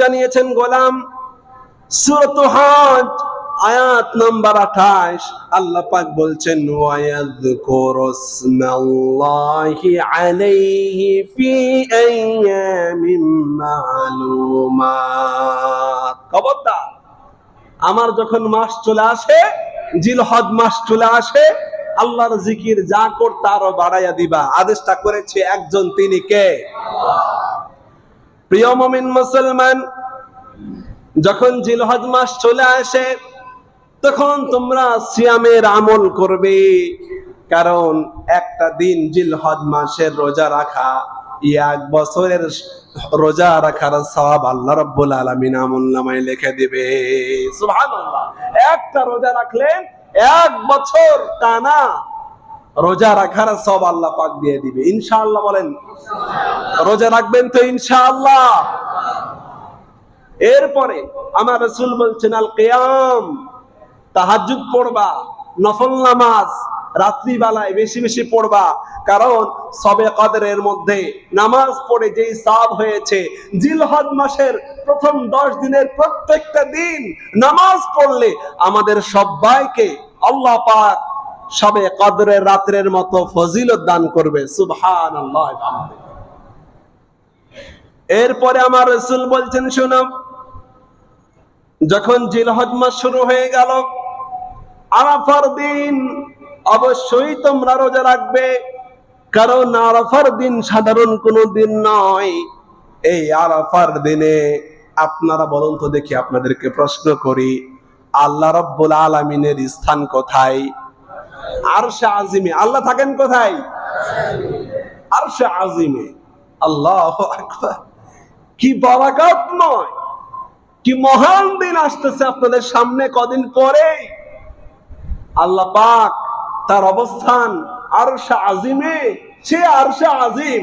জানিয়েছেন গোলাম আয়াত নাম্বার 28 আল্লাহ পাক বলছেন আমার যখন মাস চলে আসে, জিলহজ মাস চলে আসে, আল্লাহর জিকির যা করতে আরও বাড়াইয়া দিবা। আদেশটা করেছে একজন, তিনি কে? প্রিয় মমিন মুসলমান, যখন জিলহজ মাস চলে আসে, তখন তোমরা সিয়ামের আমল করবে। কারণ একটা দিন জিলহজ মাসের রোজা রাখা, এক বছরের রোজা রাখার সব আল্লাহ রাব্বুল আলামিন আমল নামায় লিখে দিবে। একটা রোজা রাখলেন এক বছর টানা রোজা রাখার সব আল্লাহ পাক দিয়ে দিবে। ইনশাআল্লাহ বলেন। রোজা রাখবেন তো ইনশাআল্লাহ। এরপরে আমার রসুল বলছেন, আল কেয়াম তাহাজুদ পড়বা, নফল নামাজ রাত্রিবেলায় বেশি বেশি পড়বা, কারণ সবে কদরের মধ্যে নামাজ পড়ে যেই সাব হয়েছে জিলহদ মাসের প্রথম দশ দিনের প্রত্যেকটা দিন নামাজ পড়লে আমাদের সবাইকে আল্লাহ পাক সবে কদরের রাত্রের মতো ফজিলত দান করবে সুবহান এরপরে আমার রসুল বলছেন শুনাম যখন জিলহজ মাস শুরু হয়ে গেল, আরাফার দিন অবশ্যই তোমরা রোজা রাখবে, কারণ আরাফার দিন সাধারণ কোনো দিন নয়। এই আরাফার দিনে আপনারা বলুন তো দেখি আপনাদেরকে প্রশ্ন করি, আল্লাহ রব্বুল আলমিনের স্থান কোথায়? আরশে আজিমে। আল্লাহ থাকেন কোথায়? আরশে আজিমে। আল্লাহ কি বারাকাত নয় কি মহান দিন আসতেছে আপনাদের সামনে কদিন পরে। আল্লাহ পাক তার অবস্থান আরশা আজিমে। সে আরশা আজিম।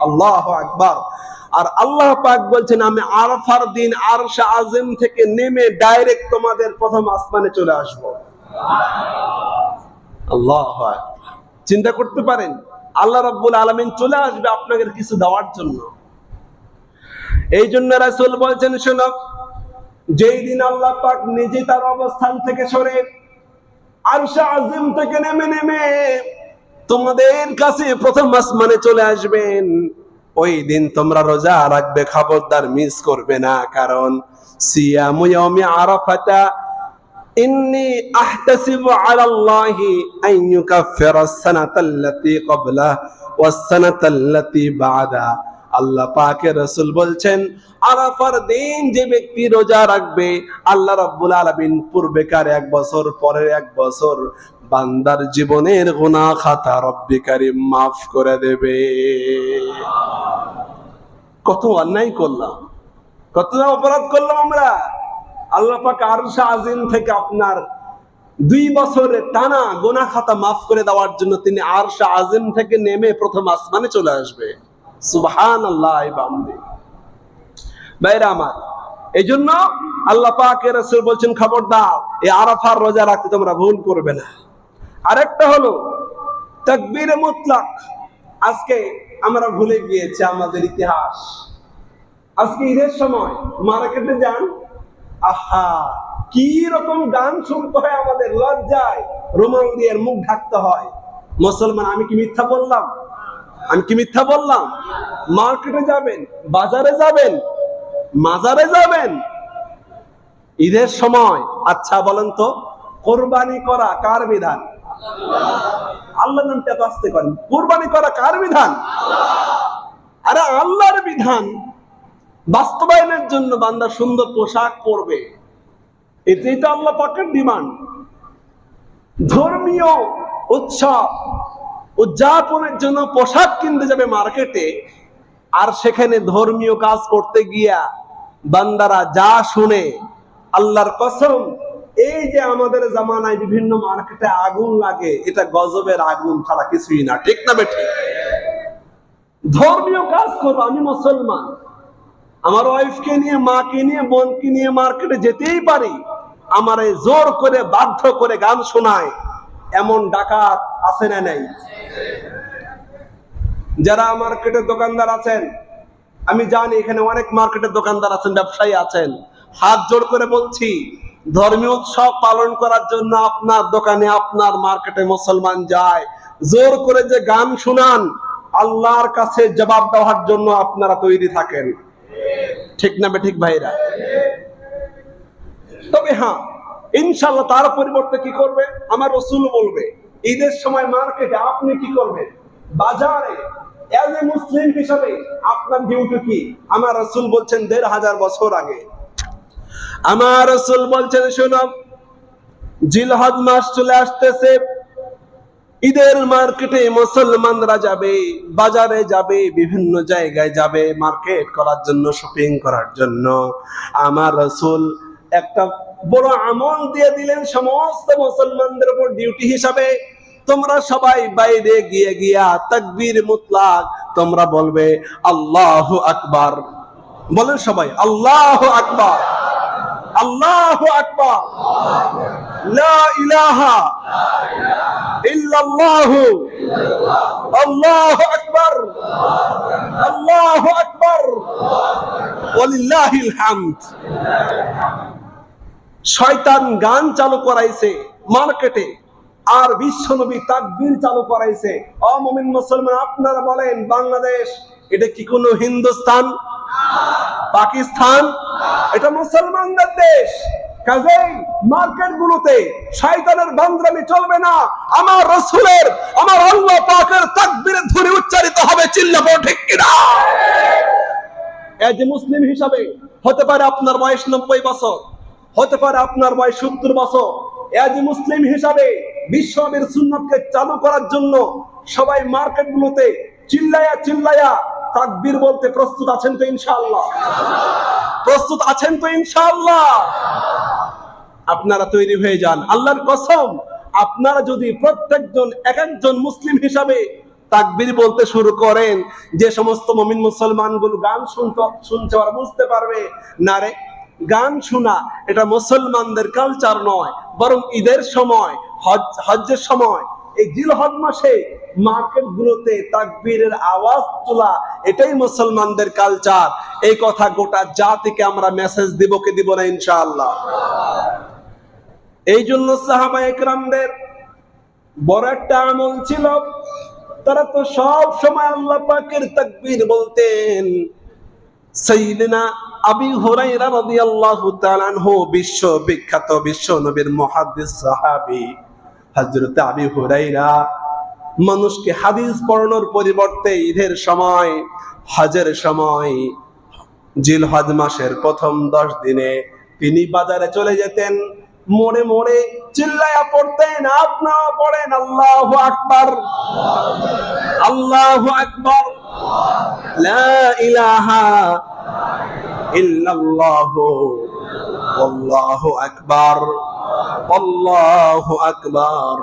আল্লাহ আকবার। আর আল্লাহ পাক বলছেন, আমি আরফার দিন আরশা আজিম থেকে নেমে ডাইরেক্ট তোমাদের প্রথম আসমানে চলে আসব। আল্লাহ চিন্তা করতে পারেন, আল্লাহ রাব্বুল আলামিন চলে আসবে আপনাদের কিছু দেওয়ার জন্য। এই জন্য রাসূল বলছেন, শোনো, যেই দিন আল্লাহ পাক নিজে তার অবস্থান থেকে সরে, আরশা আজিম থেকে নেমে নেমে তোমাদের কাছে প্রথম আসমানে চলে আসবেন। ওই দিন তোমরা রোজা রাখবে, খবরদার মিস করবে না। কারণ সিয়ামু ইয়াউমি আল্লাহি পাকে রসুল বলছেন, আরাফার দিন যে ব্যক্তি রোজা রাখবে, আল্লাহ রাব্বুল আলামিন পূর্বেকার এক বছর, পরের এক বছর বান্দার জীবনের গুনাহ খাতা রব্বি কারিম মাফ করে দেবে। কত অন্যায় করলাম, কত অপরাধ করলাম আমরা। আল্লাহ পাক আরশা আজিম থেকে আপনার দুই বছরে টানা গোনা খাতা মাফ করে দেওয়ার জন্য তিনি আরশা আজিম থেকে নেমে প্রথম আসমানে চলে আসবে। সুবহান আল্লাহ ভাইরা আমার এই জন্য আল্লাহ পাকের রাসূল বলছেন, খবরদার, এই আরাফার রোজা রাখতে তোমরা ভুল করবে না। আরেকটা হলো, তাকবীরে মুতলাক। আজকে আমরা ভুলে গিয়েছি আমাদের ইতিহাস। আজকে ঈদের সময় মার্কেটে যান আহা, কি রকম গান শুনতে হয় আমাদের লজ্জায়। রুমাল দিয়ে মুখ ঢাকতে হয়। মুসলমান, আমি কি মিথ্যা বললাম? আমি কি মিথ্যা বললাম? মার্কেটে যাবেন, বাজারে যাবেন, মাজারে যাবেন। ঈদের সময় আচ্ছা বলেন তো, কোরবানি করা কার বিধান? আল্লাহ নামটা কোরবানি করা কার বিধান? আরে আল্লাহর বিধান। বাস্তবায়নের জন্য বান্দা সুন্দর পোশাক পরবে। এটাই তো আল্লাহ পাকের ডিমান্ড। ধর্মীয় উৎসব, উদযাপনের জন্য পোশাক কিনতে যাবে মার্কেটে, আর সেখানে ধর্মীয় কাজ করতে গিয়া বান্দারা যা শুনে আল্লাহর কসম, এই যে আমাদের জামানায় বিভিন্ন মার্কেটে আগুন লাগে, এটা গজবের আগুন ছাড়া কিছুই না। ঠিক না বেঠি? ধর্মীয় কাজ করব, আমি মুসলমান। আমার ওয়াইফকে নিয়ে, মাকে নিয়ে বোনকে নিয়ে মার্কেটে যেতেই পারি, আমার এই জোর করে বাধ্য করে গান শোনায়, এমন ডাকাত আছে না নাই? যারা মার্কেটের দোকানদার আছেন, আমি জানি এখানে অনেক মার্কেটের দোকানদার আছেন, ব্যবসায়ী আছেন। হাত জোড় করে বলছি, ধর্মীয় উৎসব পালন করার জন্য আপনার দোকানে আপনার মার্কেটে মুসলমান যায়। জোর করে যে গান শুনান, আল্লাহর কাছে জবাব দেওয়ার জন্য আপনারা তৈরি থাকেন। ঠিক না ঠিক ভাইরা? তবে হ্যাঁ ইনশাল্লাহ তার পরিবর্তে কি করবে? আমার রসুল বলবে, ঈদের সময় মার্কেটে আপনি কি করবেন? বাজারে মুসলিম হিসাবে আপনার ডিউটি কি? আমার রসুল বলছেন দেড় হাজার বছর আগে। আমার রসুল বলছেন, শুনো, জিলহজ মাস চলে আসতেছে ঈদের মার্কেটে মুসলমানরা যাবে, বাজারে যাবে, বিভিন্ন জায়গায় যাবে মার্কেট করার জন্য শপিং করার জন্য। আমার রসুল একটা বড় আমল দিয়ে দিলেন সমস্ত মুসলমানদের উপর ডিউটি হিসাবে। তোমরা সবাই বাইরে গিয়ে গিয়া তাকবীর মুতলাক, তোমরা বলবে, আল্লাহ আকবার। বলেন সবাই, আল্লাহ আকবার। আল্লাহ আকবার। শয়তান গান চালু করাইছে মার্কেটে। আর বিশ্বনবী তাকবীর চালু করাইছে। অমমিন মুসলমান, আপনারা বলেন, বাংলাদেশ, এটা কি কোনো হিন্দুস্তান? পাকিস্তান? এটা মুসলমানদের দেশ। কাজেই মার্কেট গুলোতে শয়তানের বান্দ্রামি চলবে না। আমার রসুলের, আমার আল্লাহ পাকের ধ্বনি উচ্চারিত হবে চিল্লাবো ঠিক এজ মুসলিম হিসাবে হতে পারে আপনার বয়স নব্বই বছর, হতে পারে আপনার বয়স সত্তর বছর। এজ মুসলিম হিসাবে বিশ্বনবীর সুন্নতকে চালু করার জন্য সবাই মার্কেট গুলোতে চিল্লায়া চিল্লায়া তাকবীর বলতে প্রস্তুত আছেন তো ইনশাআল্লাহ? প্রস্তুত আছেন তো ইনশাআল্লাহ? আপনারা তৈরি হয়ে যান। আল্লাহর কসম, আপনারা যদি প্রত্যেকজন এক একজন মুসলিম হিসাবে তাকবীর বলতে শুরু করেন, যে সমস্ত মমিন মুসলমানগুলো গান শুনতে, শুনছে ওরা বুঝতে পারবে, না রে, গান শোনা এটা মুসলমানদের কালচার নয়, বরং ঈদের সময়, হজ, হজ্জের সময়, এই জিল জিলহজ মাসে মার্কেট গুলোতে তাকবীরের আওয়াজ তোলা, এটাই মুসলমানদের কালচার এই কথা গোটা জাতিকে আমরা মেসেজ দিব, কি দিব না, ইনশাআল্লাহ। এই জন্য সাহাবা একরামদের বড় একটা আমল ছিল। তারা তো সব সময় আল্লাহ পাকের তাকবীর বলতেন। সাইয়্যিদিনা আবি হুরায়রা রাদিয়াল্লাহু তাআলা আনহু, বিশ্ব বিখ্যাত বিশ্ব নবীর মুহাদ্দিস সাহাবী হযরত আবি হুরায়রা। মানুষকে হাদিস পড়ানোর পরিবর্তে ঈদের সময়, হজের সময়, জিলহজ মাসের প্রথম দশ দিনে তিনি বাজারে চলে যেতেন। মোড়ে মোড়ে চিল্লায়া পড়তেন, আপনারা পড়েন আল্লাহ আকবার। আল্লাহ আকবার। লা ইলাহা ইল্লাল্লাহু আকবার। আকবার।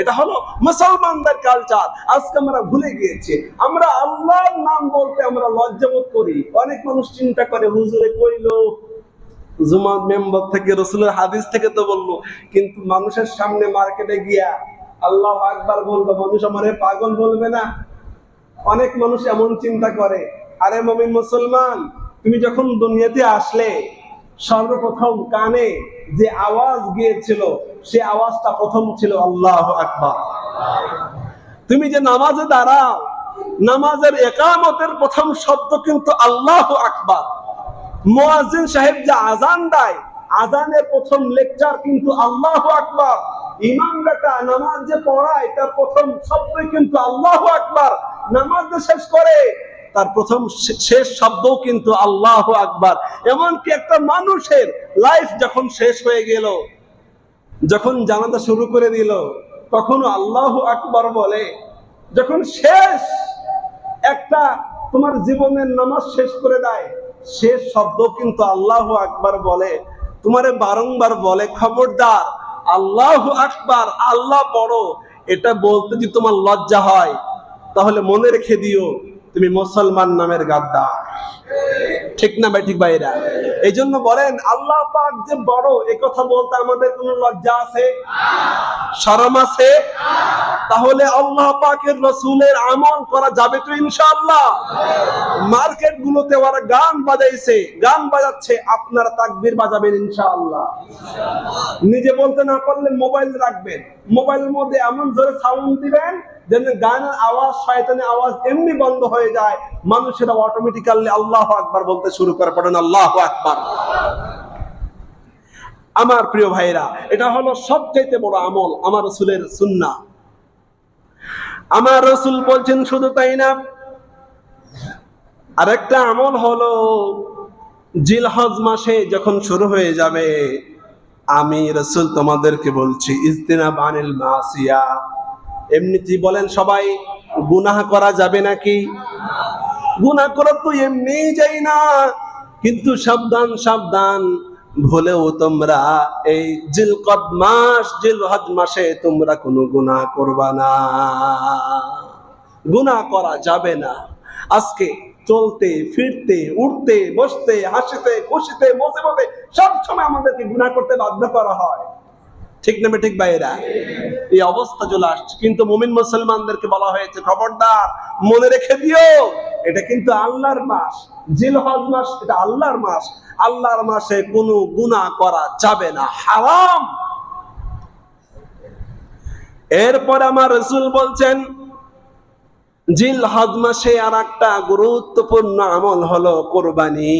এটা হলো মুসলমানদের কালচার আজকে আমরা ভুলে গিয়েছি। আমরা আল্লাহর নাম বলতে আমরা লজ্জাবোধ করি। অনেক মানুষ চিন্তা করে, হুজুরে কইলো জুমার মেম্বার থেকে, রসুলের হাদিস থেকে তো বলল। কিন্তু মানুষের সামনে মার্কেটে গিয়া আল্লাহ একবার বলব, মানুষ আমারে পাগল বলবে না? অনেক মানুষ এমন চিন্তা করে, আরে মমিন মুসলমান, তুমি যখন দুনিয়াতে আসলে সর্বপ্রথম কানে যে আওয়াজ গিয়েছিল, সে আওয়াজটা প্রথম ছিল আল্লাহ আকবার। তুমি যে নামাজে দাঁড়াও, নামাজের একামতের প্রথম শব্দ কিন্তু আল্লাহ আকবার। মুয়াজ্জিন সাহেব যে আজান দেয় আজানের প্রথম লেকচার কিন্তু আল্লাহ আকবার। ইমাম বেটা নামাজ যে পড়ায়, তার প্রথম শব্দই কিন্তু আল্লাহ আকবার। নামাজ যে শেষ করে তার প্রথম শেষ শব্দও কিন্তু আল্লাহ আকবার। এমনকি একটা মানুষের লাইফ যখন শেষ হয়ে গেল, যখন জানাতে শুরু করে দিল, তখনও আল্লাহ আকবার বলে, যখন শেষ একটা তোমার জীবনের নামাজ শেষ করে দেয়, শেষ শব্দ কিন্তু আল্লাহ আকবার বলে। তোমারে বারংবার বলে, খবরদার, আল্লাহ আকবার, আল্লাহ বড়। এটা বলতে যদি তোমার লজ্জা হয়, তাহলে মনে রেখে দিও। তুমি মুসলমান নামের গাদ্দা ঠিক না ভাই, ঠিক ভাইরা? এই জন্য বলেন, আল্লাহ পাক যে বড় কথা বলতে আমাদের কোনো লজ্জা আছে? শরম আছে? তাহলে আল্লাহ পাকের রসুলের আমল করা যাবে তো ইনশাআল্লাহ। মার্কেট গুলোতে ওরা গান বাজাইছে, গান বাজাচ্ছে, আপনারা তাকবীর বাজাবেন ইনশাআল্লাহ। নিজে বলতে না পারলে মোবাইল রাখবেন। মোবাইলের মধ্যে এমন জোরে সাউন্ড দিবেন যেন গানের আওয়াজ, শয়তানের আওয়াজ এমনি বন্ধ হয়ে যায়। মানুষেরা অটোমেটিক্যালি আল্লাহ আকবার বলতে শুরু করে, পড়েন আল্লাহ আকবার। আমার প্রিয় ভাইরা এটা হলো সবচাইতে বড় আমল আমার রসুলের সুন্না আমার রসুল বলছেন শুধু তাই না, আরেকটা আমল হলো জিলহজ মাসে যখন শুরু হয়ে যাবে, আমি রসুল তোমাদেরকে বলছি ইজদিনা বানিল মাসিয়া। এমনিতেই বলেন সবাই, গুনাহ করা যাবে নাকি? গুনাহ করা তো এমনিই যাই না, কিন্তু সাবধান সাবধান ভুলেও তোমরা এই জিলকদ মাস, জিলহজ মাসে তোমরা কোনো গুনাহ করবা না। গুনাহ করা যাবে না। আজকে চলতে, ফিরতে, উঠতে, বসতে, হাসিতে, খুশিতে, মুসিবতে সব সময় আমাদেরকে গুনাহ করতে বাধ্য করা হয়। ঠিক না ঠিক বাইরা এই অবস্থা চলে আসছে। কিন্তু মুমিন মুসলমানদেরকে বলা হয়েছে, খবরদার, মনে রেখে দিও, এটা কিন্তু আল্লাহর মাস। জিলহজ মাস, এটা আল্লাহর মাস। আল্লাহর মাসে কোনো গুনাহ করা যাবে না, হারাম। এরপর আমার রসুল বলছেন, জিল হজ মাসে আর একটা গুরুত্বপূর্ণ আমল হলো কোরবানি।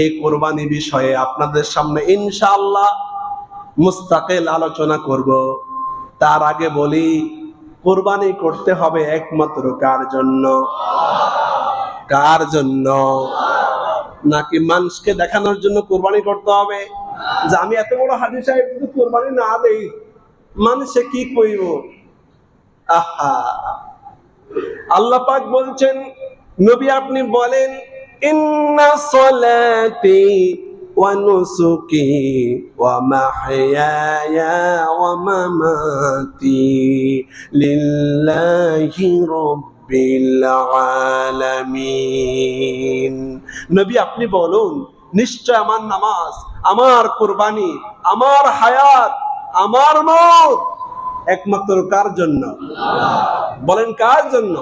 এই কোরবানি বিষয়ে আপনাদের সামনে ইনশাআল্লাহ মুস্তাকিল আলোচনা করব। তার আগে বলি, কোরবানি করতে হবে একমাত্র কার জন্য? কার জন্য? নাকি মানুষকে দেখানোর জন্য কোরবানি করতে হবে? যে আমি এত বড় হাজি সাহেব যদি কোরবানি না দেই, মানুষে কি কইব? আহা! আল্লাহ পাক বলছেন, নবী আপনি বলেন, ইন্না সলাতি ওয়া নুসুকি ওয়া মাহইয়ায়া ওয়া নবী, আপনি বলুন, নিশ্চয় আমার নামাজ, আমার কুরবানি, আমার হায়াত, আমার মত একমাত্র কার জন্য? বলেন, কার জন্য?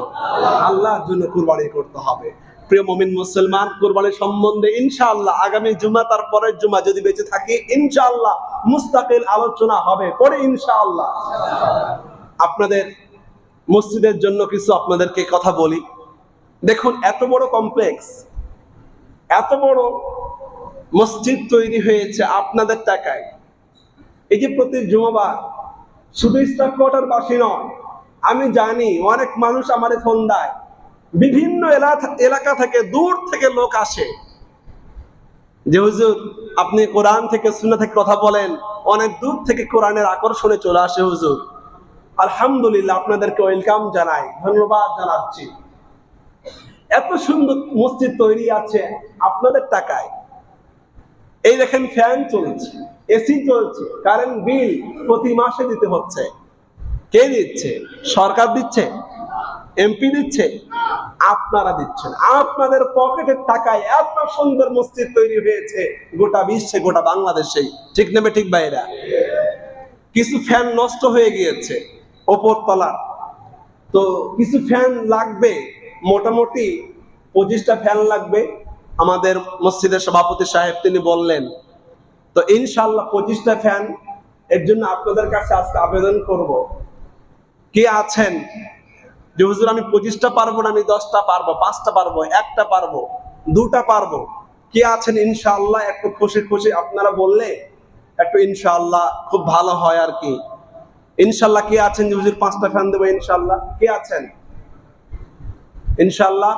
আল্লাহর জন্য কুরবানি করতে হবে। প্রিয় মমিন মুসলমান, কুরবানি সম্বন্ধে ইনশাআল্লাহ আগামী জুমা তার পরের জুমা যদি বেঁচে থাকি, ইনশাআল্লাহ মুস্তাকিল আলোচনা হবে, পরে ইনশাআল্লাহ। আপনাদের মসজিদের জন্য কিছু আপনাদেরকে কথা বলি। দেখুন, এত বড় কমপ্লেক্স এত বড় মসজিদ তৈরি হয়েছে আপনাদের টাকায়। এই যে প্রতি জুমাবার শুধু স্টাফ কোয়ার্টার বাসী নয়, আমি জানি অনেক মানুষ আমারে ফোন দেয়। বিভিন্ন এলা- এলাকা থেকে, দূর থেকে লোক আসে। যে হুজুর, আপনি কোরআন থেকে শুনে থেকে কথা বলেন, অনেক দূর থেকে কোরআনের আকর্ষণে চলে আসে হুজুর। আলহামদুলিল্লাহ আপনাদেরকে ওয়েলকাম জানাই, ধন্যবাদ জানাচ্ছি। এত সুন্দর মসজিদ তৈরি আছে আপনাদের টাকায়। এই দেখেন ফ্যান চলছে, এসি চলছে, কারেন্ট বিল প্রতি মাসে দিতে হচ্ছে। কে দিচ্ছে? সরকার দিচ্ছে এমপি দিচ্ছে, আপনারা দিচ্ছেন। আপনাদের পকেটের টাকায় এত সুন্দর মসজিদ তৈরি হয়েছে, গোটা বিশ্বে, গোটা বাংলাদেশেই। ঠিক নেবে ঠিক বাইরা কিছু ফ্যান নষ্ট হয়ে গিয়েছে। ওপর তলা। তো কিছু ফ্যান লাগবে, মোটামুটি পঁচিশটা ফ্যান লাগবে আমাদের মসজিদের সভাপতি সাহেব, তিনি বললেন। তো ইনশাল্লাহ পঁচিশটা ফ্যান, এর জন্য আপনাদের কাছে আজকে আবেদন করব। কে আছেন? যে হুজুর, আমি পঁচিশটা পারব না, আমি দশটা পারব, পাঁচটা পারব, একটা পারব, দুটা পারব। কে আছেন ইনশাল্লাহ একটু খুশি খুশি আপনারা বললে একটু ইনশাল্লাহ খুব ভালো হয় আর কি। ইনশাল্লাহ কে আছেন যে হুজুর? পাঁচটা ফ্যান দেবো ইনশাল্লাহ। কে আছেন? ইনশাল্লাহ।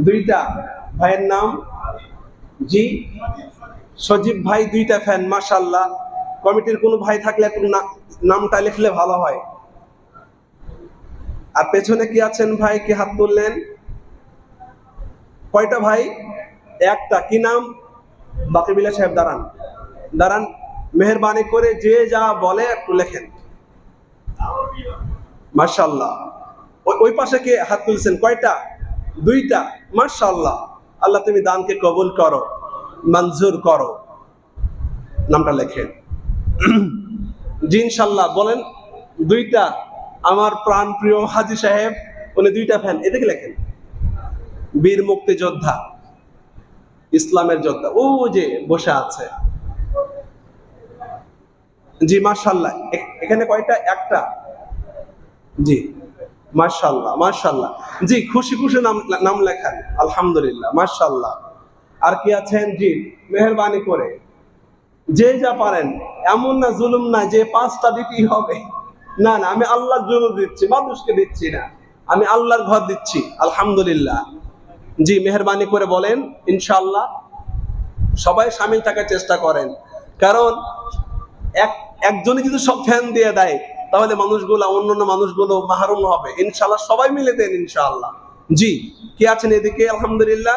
দুইটা। ভাইয়ের নাম? জি? সজীব ভাই, দুইটা ফ্যান, মাশাল্লাহ। কমিটির কোনো ভাই থাকলে একটু নামটা লিখলে ভালো হয়। আর পেছনে কি আছেন ভাই? কি হাত তুললেন? কয়টা ভাই? একটা। কি নাম? বাকিবিল্লা সাহেব, দাঁড়ান। দাঁড়ান। মেহরবানি করে যে যা বলে একটু লেখেন। মার্শাল্লাহ ওই পাশে কে হাত তুলছেন? কয়টা? দুইটা। মার্শাল্লাহ আল্লাহ তুমি দানকে কবুল করো, মঞ্জুর করো। নামটা লেখেন। জি ইনশাল্লাহ বলেন, দুইটা আমার প্রাণ প্রিয় হাজি সাহেব, উনি দুইটা ফ্যান, এদিকে লেখেন। বীর মুক্তিযোদ্ধা, ইসলামের যোদ্ধা, ও যে বসে আছে। জি মার্শাল্লাহ এখানে কয়টা? একটা। জি মার্শাল্লাহ মার্শাল্লাহ জি, খুশি খুশি নাম নাম লেখান। আলহামদুলিল্লাহ মার্শাল্লাহ আর কি আছেন? জি, মেহরবানি করে। যে যা পারেন, এমন না, জুলুম না, যে পাঁচটা দিতেই হবে। না না, আমি আল্লাহর জুলুম দিচ্ছি, মানুষকে দিচ্ছি না। আমি আল্লাহর ঘর দিচ্ছি, আলহামদুলিল্লাহ। জি, মেহরবানি করে বলেন ইনশাল্লাহ সবাই সামিল থাকার চেষ্টা করেন। কারণ, এক একজনই যদি সব ফ্যান দিয়ে দেয়, তাহলে মানুষগুলো, অন্যান্য মানুষগুলো মাহরুম হবে। ইনশাল্লাহ সবাই মিলে দেন ইনশাল্লাহ জি, কে আছেন এদিকে? আলহামদুলিল্লাহ।